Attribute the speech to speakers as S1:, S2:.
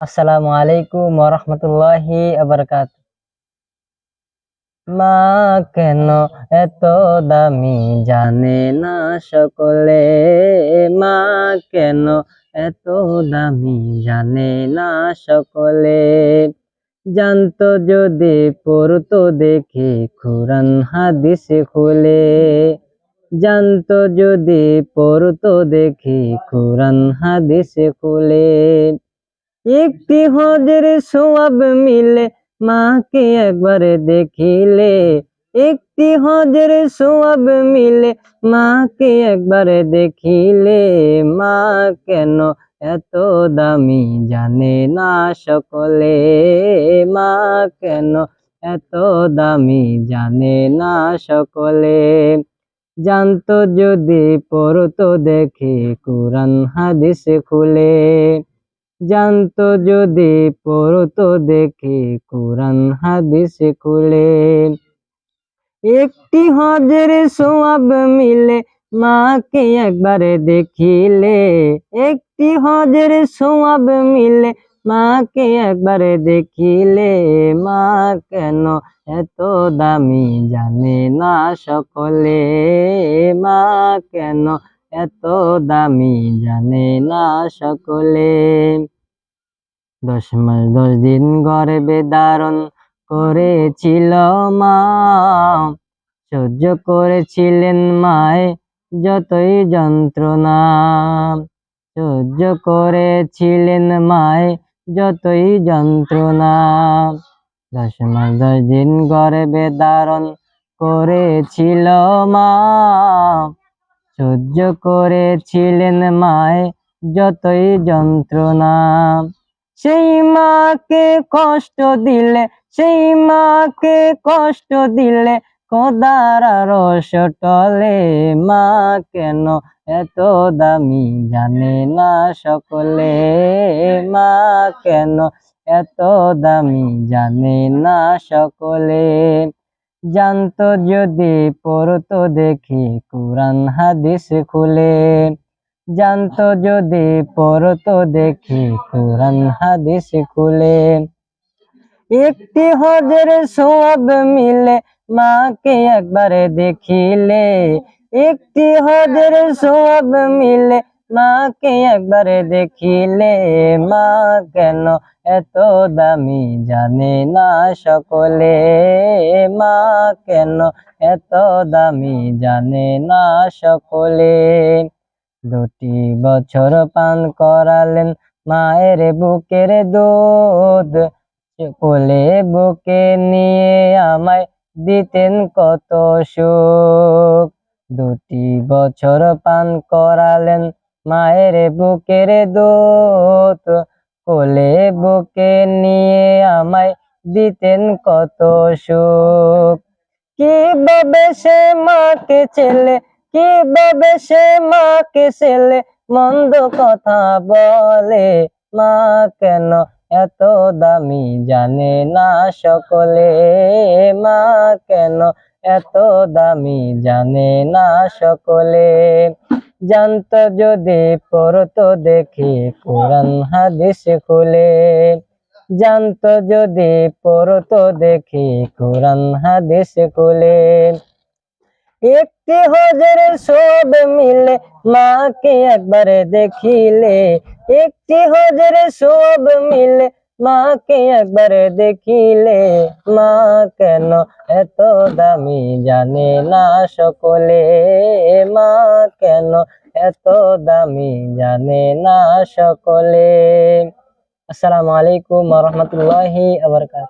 S1: আসসালামু আলাইকুম রহমতুল্লাহি আবরকাত মা কেন এত দামি জানে না সকলে? মা কেন এত দামি জানে না সকলে? জানতো যদি পড়তো দেখে কোরআন হাদিস খুলে। জানতো যদি পড়তো দেখে কোরআন হাদিস খুলে। একটি হজের সোয়াব মিলে মাকে একবার দেখিলে। একটি হজের সোয়াব মিলে মাকে একবার দেখিলে। মা কেন এত দামি জানে না সকলে। মা কেন এত দামি জানে না সকলে। জানতো যদি পড়তো দেখে কোরআন হাদিস খুলে। জানতো যদি পড়তো দেখে কোরআন, হাদিস খুলে। একটি হজের সোয়াব মিলে মাকে একবারে দেখিলে। একটি হজের সোয়াব মিলে মাকে একবারে দেখিলে। মা কেন এত দামি জানে না সকলে? মা কেন এত দামি জানে না সকলে? দশ মাস দশ দিন গর্বে ধারণ করেছিল মা। সহ্য করেছিলেন মায় যতই যন্ত্রণা। সহ্য করেছিলেন মায় যতই যন্ত্রণা। দশ মাস দশ দিন গর্বে ধারণ করেছিল মা। সহ্য করেছিলেন মায় যতই যন্ত্রণা। সেই মাকে কষ্ট দিলে, সেই মাকে কষ্ট দিলে কদার রস টলে। মা কেন এত দামি জানে না সকলে? মা কেন এত দামি জানে না সকলে? জানতো যদি পড়তো দেখি কোরআন হাদিস খুলে। জানতো যদি পড়তো দেখি কোরআন হাদিস খুলে। একটি হজের সোয়াব মিলে মাকে একবারে দেখিলে। একটি হজের সোয়াব মিলে মাকে একবারে দেখিলে। মা কেন এত দামি জানে না সকলে। মা কেন এত দামি জানে না সকলে। দুটি বছর পান করালেন মায়ের বুকের দুধ। কোলে বুকে নিয়ে আমায় দিতেন কত সুখ। দুটি বছর পান করালেন মায়ের বুকের দুধ। কোলে বুকে নিয়ে আমায় দিতেন কত সুখ। কীভাবে সে মাকে ছেলে কীভাবে সে মাকে ছেলে মন্দ কথা বলে? মা কেন এত দামি জানে না সকলে? মা কেন এত দামি জানে না সকলে? জানতো যদি পড়তো দেখি কোরআন হাদিস খুলে। জানতো যদি পড়তো দেখি কোরআন হাদিস খুলে। একটি হজের সব মিলে মাকে একবারে দেখিলে। একটি হজের সব মিলে মাকে একবারে দেখিলে। মা কেন এত দামি জানে না সকলে? মা কেন এত দামি জানে না সকলে? আসসালামু আলাইকুম রহমতুল্লাহি আবরকাত